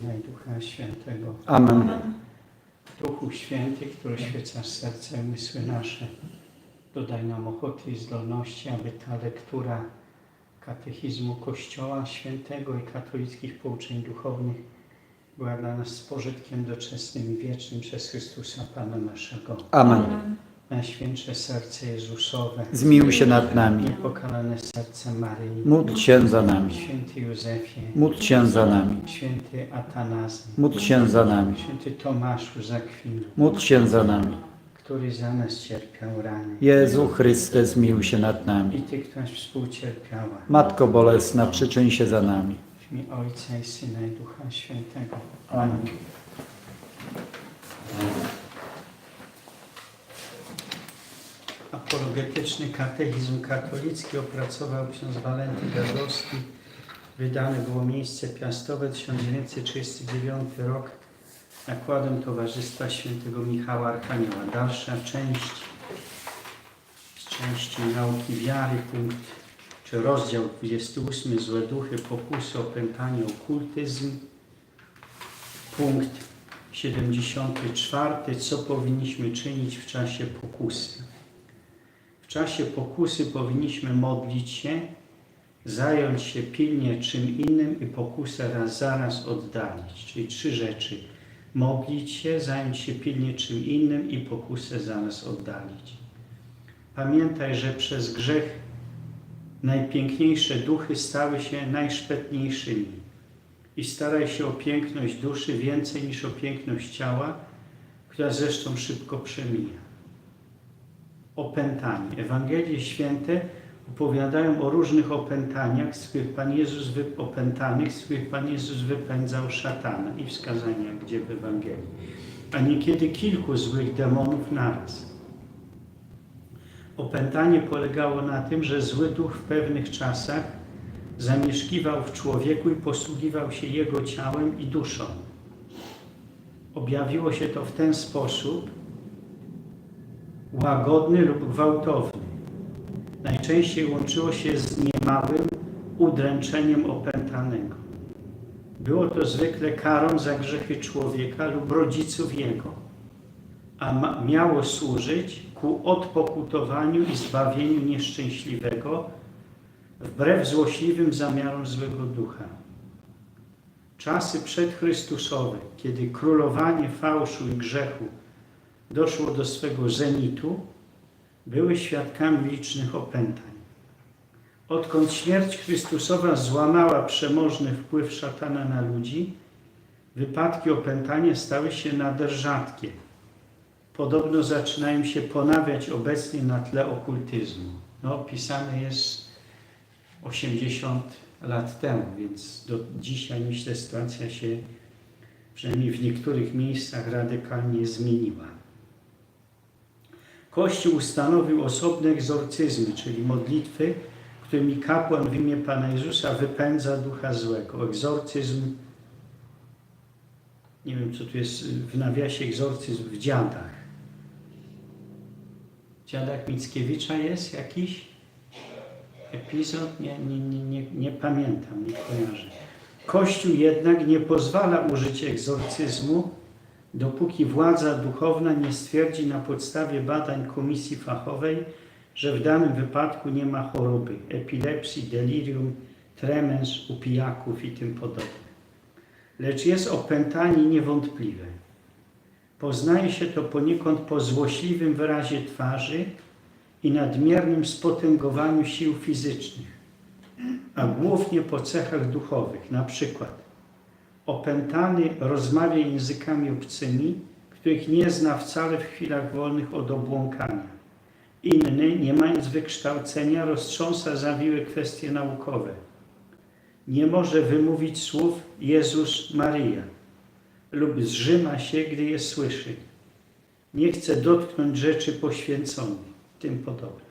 i Ducha Świętego. Amen. Duchu Święty, który oświecasz serce i umysły nasze, dodaj nam ochoty i zdolności, aby ta lektura katechizmu Kościoła Świętego i katolickich pouczeń duchownych była dla nas pożytkiem doczesnym i wiecznym przez Chrystusa Pana naszego. Amen. Najświętsze serce Jezusowe, Zmiłuj się nad nami. niepokalane serce Maryi, Módl się za nami. Święty Józefie, Módl się za nami. Święty Atanazy, Módl się za nami. Święty Tomaszu z Akwinu, Módl się za nami. który za nas cierpiał rany. Jezu Chryste, zmiłuj się nad I nami. Ty, któraś współcierpiała. Matko Bolesna, przyczyń się za nami. W imię Ojca i Syna i Ducha Świętego. Amen. Apologetyczny katechizm katolicki opracował ksiądz Walenty Gardowski. Wydane było miejsce piastowe 1939 rok nakładem Towarzystwa Świętego Michała Archanioła. Dalsza część z części nauki wiary, punkt czy rozdział 28 Złe duchy, pokusy, opętanie, okultyzm. Punkt 74. Co powinniśmy czynić w czasie pokusy? Czasie pokusy powinniśmy modlić się, zająć się pilnie czym innym i pokusę raz zaraz oddalić. Czyli trzy rzeczy. Modlić się, zająć się pilnie czym innym i pokusę zaraz oddalić. Pamiętaj, że przez grzech najpiękniejsze duchy stały się najszpetniejszymi i staraj się o piękność duszy więcej niż o piękność ciała, która zresztą szybko przemija. Opętanie. Ewangelie święte opowiadają o różnych opętaniach, z których Pan Jezus wy... opętanych, z których Pan Jezus wypędzał szatana i wskazania, gdzie w Ewangelii. A niekiedy kilku złych demonów naraz. Opętanie polegało na tym, że zły duch w pewnych czasach zamieszkiwał w człowieku i posługiwał się jego ciałem i duszą. Objawiło się to w ten sposób łagodny lub gwałtowny. Najczęściej łączyło się z niemałym udręczeniem opętanego. Było to zwykle karą za grzechy człowieka lub rodziców jego, a miało służyć ku odpokutowaniu i zbawieniu nieszczęśliwego, wbrew złośliwym zamiarom złego ducha. Czasy przedchrystusowe, kiedy królowanie fałszu i grzechu doszło do swego zenitu, były świadkami licznych opętań. Odkąd śmierć Chrystusowa złamała przemożny wpływ szatana na ludzi, wypadki opętania stały się nader rzadkie. Podobno zaczynają się ponawiać obecnie na tle okultyzmu. No, opisane jest 80 lat temu, więc do dzisiaj myślę sytuacja się przynajmniej w niektórych miejscach radykalnie zmieniła. Kościół ustanowił osobne egzorcyzmy, czyli modlitwy, którymi kapłan w imię Pana Jezusa wypędza ducha złego. Egzorcyzm, nie wiem co tu jest w nawiasie, egzorcyzm w dziadach. W dziadach Mickiewicza jest jakiś epizod? Nie, nie, nie, nie, nie pamiętam, nie kojarzę. Kościół jednak nie pozwala użyć egzorcyzmu, dopóki władza duchowna nie stwierdzi na podstawie badań komisji fachowej, że w danym wypadku nie ma choroby, epilepsji, delirium, tremens u pijaków i tym podobne. Lecz jest opętanie niewątpliwe. Poznaje się to poniekąd po złośliwym wyrazie twarzy i nadmiernym spotęgowaniu sił fizycznych, a głównie po cechach duchowych, na przykład opętany rozmawia językami obcymi, których nie zna wcale w chwilach wolnych od obłąkania. Inny, nie mając wykształcenia, roztrząsa zawiłe kwestie naukowe. Nie może wymówić słów Jezus Maryja lub zrzyma się, gdy je słyszy. Nie chce dotknąć rzeczy poświęconych, tym podobne.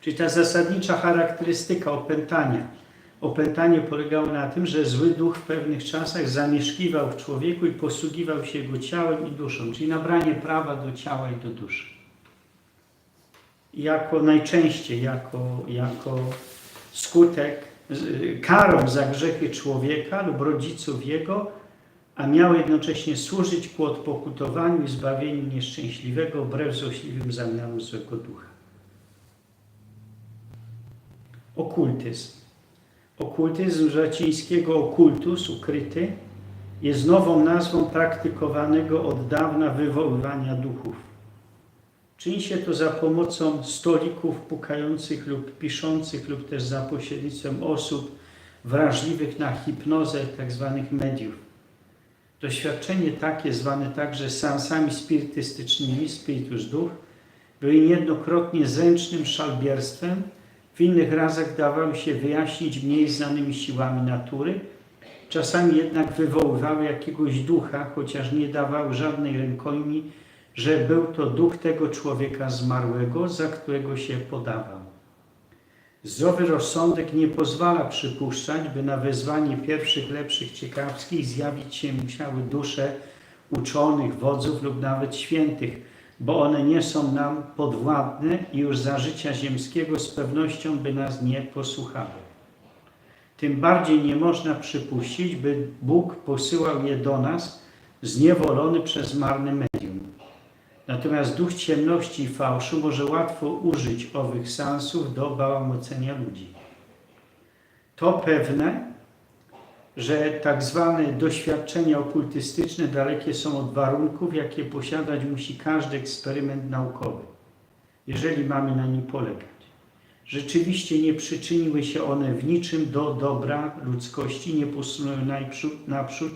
Czyli ta zasadnicza charakterystyka opętania. Opętanie polegało na tym, że zły duch w pewnych czasach zamieszkiwał w człowieku i posługiwał się jego ciałem i duszą, czyli nabranie prawa do ciała i do duszy. Jako najczęściej, jako, jako skutek karą za grzechy człowieka lub rodziców jego, a miały jednocześnie służyć ku odpokutowaniu i zbawieniu nieszczęśliwego wbrew złośliwym zamiarom złego ducha. Okultyzm. Okultyzm z łacińskiego occultus, ukryty, jest nową nazwą praktykowanego od dawna wywoływania duchów. Czyni się to za pomocą stolików pukających lub piszących lub też za pośrednictwem osób wrażliwych na hipnozę tzw. mediów. Doświadczenie takie, zwane także seansami spirytystycznymi, spiritus duch, były niejednokrotnie zręcznym szalbierstwem, w innych razach dawały się wyjaśnić mniej znanymi siłami natury, czasami jednak wywoływały jakiegoś ducha, chociaż nie dawały żadnej rękojmi, że był to duch tego człowieka zmarłego, za którego się podawał. Zdrowy rozsądek nie pozwala przypuszczać, by na wezwanie pierwszych, lepszych, ciekawskich zjawić się musiały dusze uczonych, wodzów lub nawet świętych, bo one nie są nam podwładne i już za życia ziemskiego z pewnością by nas nie posłuchały. Tym bardziej nie można przypuścić, by Bóg posyłał je do nas zniewolony przez marne medium. Natomiast duch ciemności i fałszu może łatwo użyć owych sansów do bałamocenia ludzi. To pewne, że tak zwane doświadczenia okultystyczne dalekie są od warunków, jakie posiadać musi każdy eksperyment naukowy, jeżeli mamy na nim polegać. Rzeczywiście nie przyczyniły się one w niczym do dobra ludzkości, nie posunęły naprzód,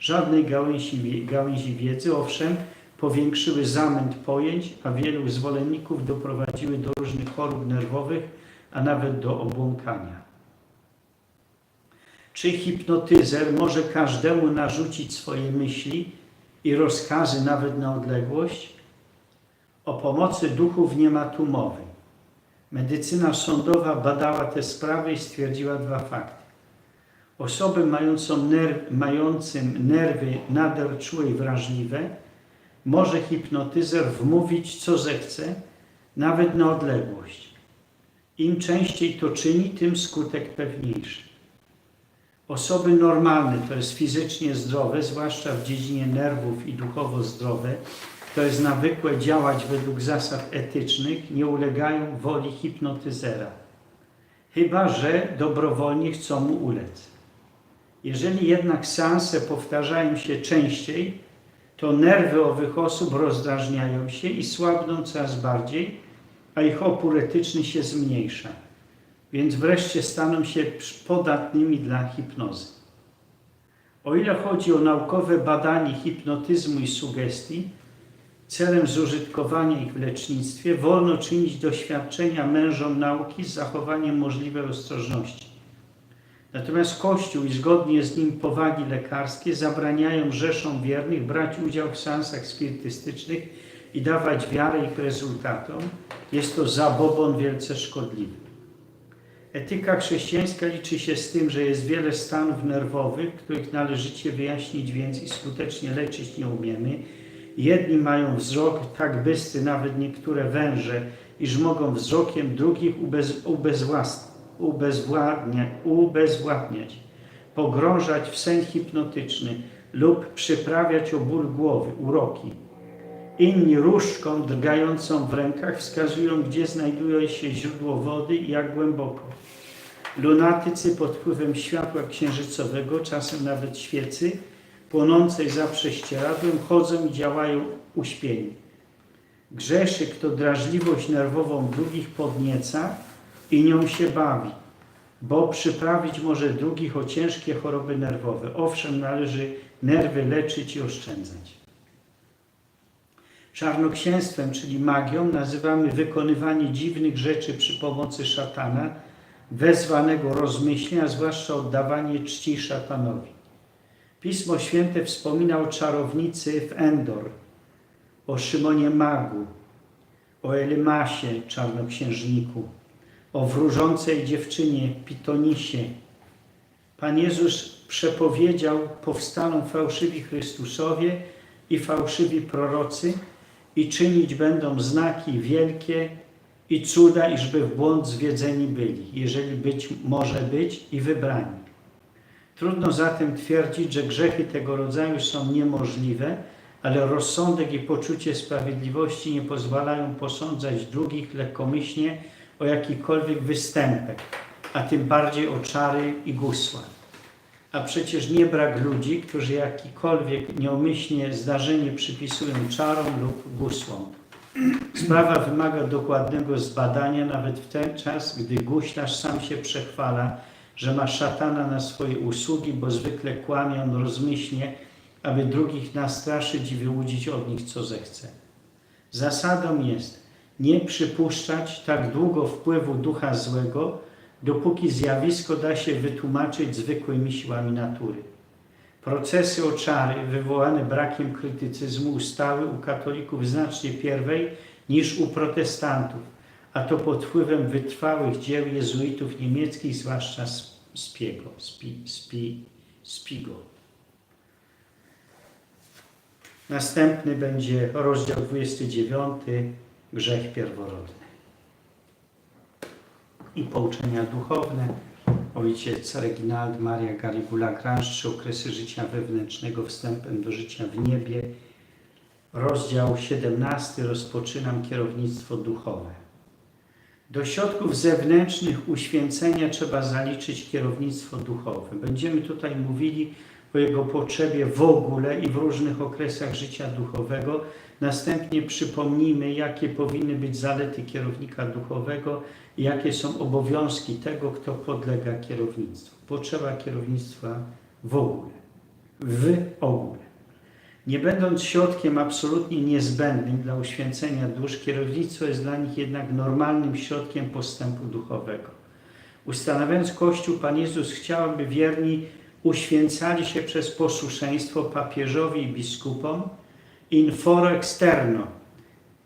żadnej gałęzi, gałęzi wiedzy, owszem, powiększyły zamęt pojęć, a wielu zwolenników doprowadziły do różnych chorób nerwowych, a nawet do obłąkania. Czy hipnotyzer może każdemu narzucić swoje myśli i rozkazy nawet na odległość? O pomocy duchów nie ma tu mowy. Medycyna sądowa badała te sprawy i stwierdziła dwa fakty. Osoby mającą ner mającym nerwy nader czułe i wrażliwe może hipnotyzer wmówić co zechce, nawet na odległość. Im częściej to czyni, tym skutek pewniejszy. Osoby normalne, to jest fizycznie zdrowe, zwłaszcza w dziedzinie nerwów i duchowo zdrowe, to jest nawykłe działać według zasad etycznych, nie ulegają woli hipnotyzera, chyba że dobrowolnie chcą mu ulec. Jeżeli jednak seanse powtarzają się częściej, to nerwy owych osób rozdrażniają się i słabną coraz bardziej, a ich opór etyczny się zmniejsza więc wreszcie staną się podatnymi dla hipnozy. O ile chodzi o naukowe badanie hipnotyzmu i sugestii, celem zużytkowania ich w lecznictwie wolno czynić doświadczenia mężom nauki z zachowaniem możliwej ostrożności. Natomiast Kościół i zgodnie z nim powagi lekarskie zabraniają rzeszom wiernych brać udział w seansach spirytystycznych i dawać wiarę ich rezultatom. Jest to zabobon wielce szkodliwy. Etyka chrześcijańska liczy się z tym, że jest wiele stanów nerwowych, których należycie wyjaśnić więc i skutecznie leczyć nie umiemy. Jedni mają wzrok tak bystry, nawet niektóre węże, iż mogą wzrokiem drugich ubez, ubezwłas- ubezwładnia, ubezwładniać, pogrążać w sen hipnotyczny lub przyprawiać o ból głowy, uroki. Inni różdżką drgającą w rękach wskazują, gdzie znajduje się źródło wody i jak głęboko. Lunatycy pod wpływem światła księżycowego, czasem nawet świecy, płonącej za prześcieradłem, chodzą i działają uśpieni. Grzeszy, kto drażliwość nerwową drugich podnieca i nią się bawi, bo przyprawić może drugich o ciężkie choroby nerwowe. Owszem, należy nerwy leczyć i oszczędzać. Czarnoksięstwem, czyli magią, nazywamy wykonywanie dziwnych rzeczy przy pomocy szatana, wezwanego rozmyślenia, zwłaszcza oddawanie czci szatanowi. Pismo Święte wspomina o czarownicy w Endor, o Szymonie Magu, o Elymasie, czarnoksiężniku, o wróżącej dziewczynie Pitonisie. Pan Jezus przepowiedział, powstaną fałszywi Chrystusowie i fałszywi prorocy i czynić będą znaki wielkie i cuda, iżby w błąd zwiedzeni byli, jeżeli być może być i wybrani. Trudno zatem twierdzić, że grzechy tego rodzaju są niemożliwe, ale rozsądek i poczucie sprawiedliwości nie pozwalają posądzać drugich lekkomyślnie o jakikolwiek występek, a tym bardziej o czary i gusła. A przecież nie brak ludzi, którzy jakikolwiek nieumyślnie zdarzenie przypisują czarom lub gusłom. Sprawa wymaga dokładnego zbadania nawet w ten czas, gdy guślarz sam się przechwala, że ma szatana na swoje usługi, bo zwykle kłamie on rozmyślnie, aby drugich nastraszyć i wyłudzić od nich co zechce. Zasadą jest nie przypuszczać tak długo wpływu ducha złego, dopóki zjawisko da się wytłumaczyć zwykłymi siłami natury. Procesy o czary wywołane brakiem krytycyzmu ustały u katolików znacznie pierwej niż u protestantów, a to pod wpływem wytrwałych dzieł jezuitów niemieckich, zwłaszcza Spiego, Spi, Spi, Spigo. Następny będzie rozdział 29, grzech pierworodny. I pouczenia duchowne. Ojciec Reginald Maria Garigula Grange, trzy okresy życia wewnętrznego wstępem do życia w niebie. Rozdział 17. Rozpoczynam kierownictwo duchowe. Do środków zewnętrznych uświęcenia trzeba zaliczyć kierownictwo duchowe. Będziemy tutaj mówili o jego potrzebie w ogóle i w różnych okresach życia duchowego. Następnie przypomnijmy, jakie powinny być zalety kierownika duchowego i jakie są obowiązki tego, kto podlega kierownictwu. Potrzeba kierownictwa w ogóle. W ogóle. Nie będąc środkiem absolutnie niezbędnym dla uświęcenia dusz, kierownictwo jest dla nich jednak normalnym środkiem postępu duchowego. Ustanawiając Kościół, Pan Jezus chciał, aby wierni uświęcali się przez posłuszeństwo papieżowi i biskupom in foro externo,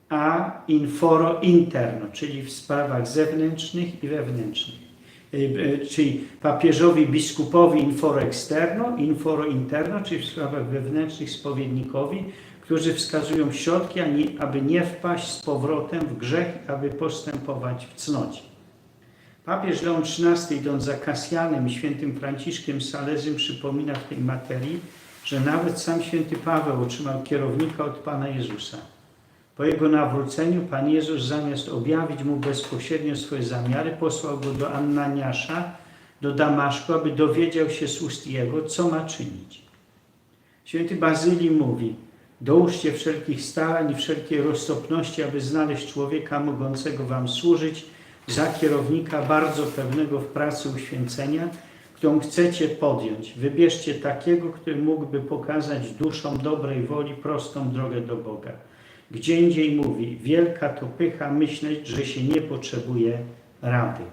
a in foro interno, czyli w sprawach zewnętrznych i wewnętrznych. Czyli papieżowi, biskupowi in foro externo, in foro interno, czyli w sprawach wewnętrznych spowiednikowi, którzy wskazują środki, aby nie wpaść z powrotem w grzech, aby postępować w cnocie. Papież Leon XIII, idąc za Kasjanem i świętym Franciszkiem Salezym, przypomina w tej materii, że nawet sam święty Paweł otrzymał kierownika od Pana Jezusa. Po jego nawróceniu Pan Jezus zamiast objawić mu bezpośrednio swoje zamiary, posłał go do Annaniasza, do Damaszku, aby dowiedział się z ust jego, co ma czynić. Święty Bazylii mówi, dołóżcie wszelkich starań i wszelkiej roztopności, aby znaleźć człowieka mogącego wam służyć, za kierownika bardzo pewnego w pracy uświęcenia, którą chcecie podjąć. Wybierzcie takiego, który mógłby pokazać duszom dobrej woli prostą drogę do Boga. Gdzie indziej mówi, wielka to pycha myśleć, że się nie potrzebuje rady.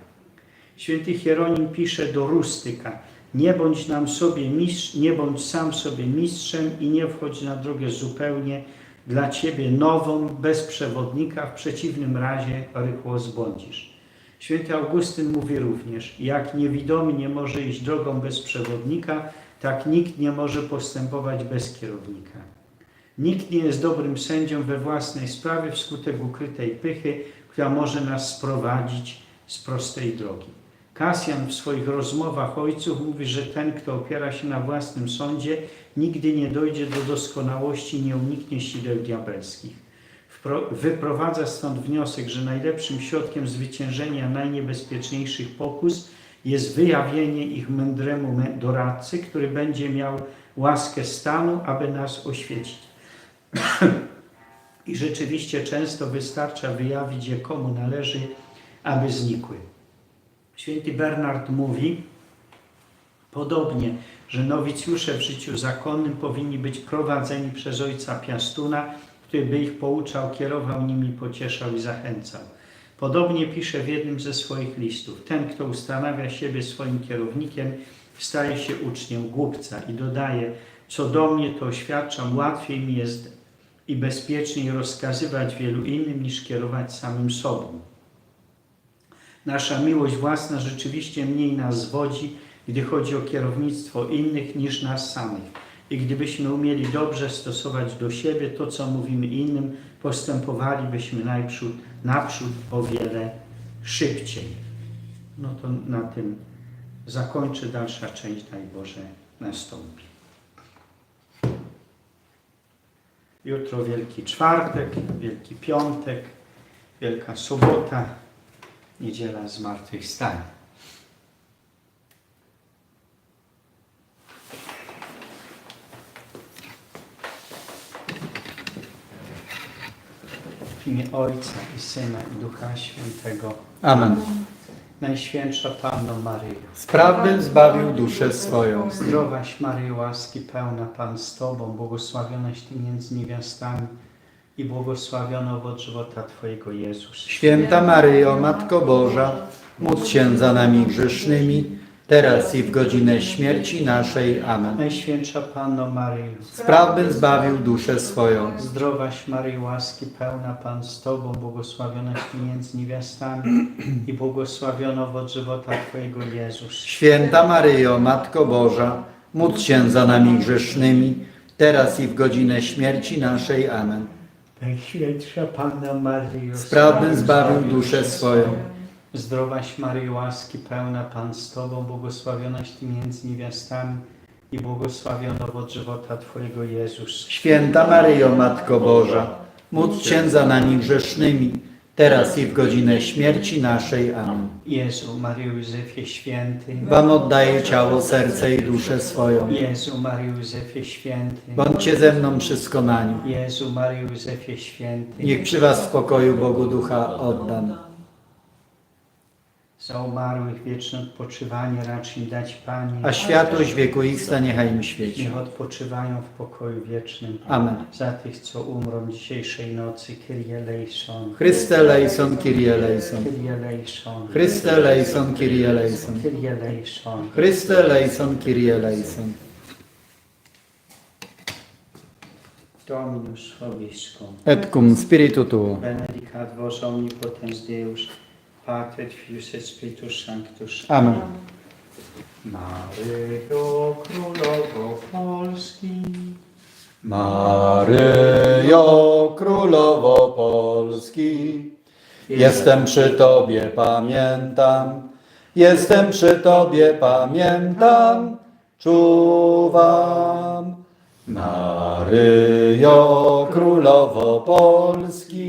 Święty Hieronim pisze do Rustyka, nie bądź nam sobie mistrz, nie bądź sam sobie mistrzem i nie wchodź na drogę zupełnie dla Ciebie nową, bez przewodnika, w przeciwnym razie rychło zbłądzisz. Święty Augustyn mówi również, jak niewidomy nie może iść drogą bez przewodnika, tak nikt nie może postępować bez kierownika. Nikt nie jest dobrym sędzią we własnej sprawie wskutek ukrytej pychy, która może nas sprowadzić z prostej drogi. Kasjan w swoich rozmowach ojców mówi, że ten, kto opiera się na własnym sądzie, nigdy nie dojdzie do doskonałości, nie uniknie sideł diabelskich. Wyprowadza stąd wniosek, że najlepszym środkiem zwyciężenia najniebezpieczniejszych pokus jest wyjawienie ich mądremu doradcy, który będzie miał łaskę stanu, aby nas oświecić. I rzeczywiście często wystarcza wyjawić je komu należy, aby znikły. Święty Bernard mówi podobnie, że nowicjusze w życiu zakonnym powinni być prowadzeni przez ojca Piastuna, który by ich pouczał, kierował nimi, pocieszał i zachęcał. Podobnie pisze w jednym ze swoich listów: Ten, kto ustanawia siebie swoim kierownikiem, staje się uczniem głupca i dodaje: Co do mnie, to oświadczam, łatwiej mi jest i bezpieczniej rozkazywać wielu innym, niż kierować samym sobą. Nasza miłość własna rzeczywiście mniej nas zwodzi, gdy chodzi o kierownictwo innych niż nas samych. I gdybyśmy umieli dobrze stosować do siebie to, co mówimy innym, postępowalibyśmy naprzód, naprzód o wiele szybciej. No to na tym zakończę, dalsza część, daj Boże, nastąpi. Jutro Wielki Czwartek, Wielki Piątek, Wielka Sobota, Niedziela Zmartwychwstania. Imię Ojca i Syna i Ducha Świętego. Amen. Najświętsza Panno Maryjo, Spraw bym zbawił duszę swoją. zdrowaś Maryjo, łaski pełna Pan z Tobą, błogosławionaś Ty między niewiastami i błogosławiony owoc żywota Twojego Jezus. Święta Maryjo, Matko Boża, módl się za nami grzesznymi, teraz i w godzinę śmierci naszej. Amen. Najświętsza Panno Maryjo, Spraw bym zbawił duszę swoją. zdrowaś Maryjo, łaski pełna Pan z Tobą, błogosławionaś między niewiastami i błogosławiony owoc żywota Twojego Jezus. Święta Maryjo, Matko Boża, módl się za nami grzesznymi, teraz i w godzinę śmierci naszej. Amen. Najświętsza Panna Maryjo, Spraw bym zbawił duszę swoją. Zdrowaś Maryjo, łaski pełna Pan z Tobą, błogosławionaś Ty między niewiastami i błogosławiony owoc żywota Twojego Jezus. Święta Maryjo, Matko Boża, módl się za nami grzesznymi, teraz i w godzinę śmierci naszej. Amen. Jezu, Maryjo Józefie Święty, Wam oddaję ciało, serce i duszę swoją. Jezu, Maryjo Józefie Święty, Bądźcie ze mną przy skonaniu. Jezu, Maryjo Józefie Święty, Niech przy Was w pokoju Bogu Ducha oddam. Za umarłych wieczne odpoczywanie racz im dać Panie, A światłość wieku ich niechaj im świeci. niech odpoczywają w pokoju wiecznym. Amen. Za tych, co umrą dzisiejszej nocy, Kyrie eleison, Chryste lejson, Kyrie lejson. Kyrie eleison, Chryste lejson, Kyrie lejson. Kyrie eleison. Chryste lejson, Kyrie lejson. Dominus vobiscum. Et cum spiritu tuo. Benedicat vos omnipotens Deus, Pater et Filius et Spiritus Sanctus. Amen. Maryjo, Królowo Polski, Maryjo, Królowo Polski, jestem przy Tobie, pamiętam, jestem przy Tobie, pamiętam, czuwam. Maryjo, Królowo Polski,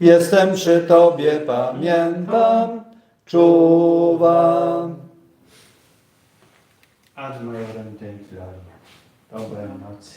jestem przy Tobie, pamiętam, czuwam. ad majorem Dei Gloria. Dobranoc.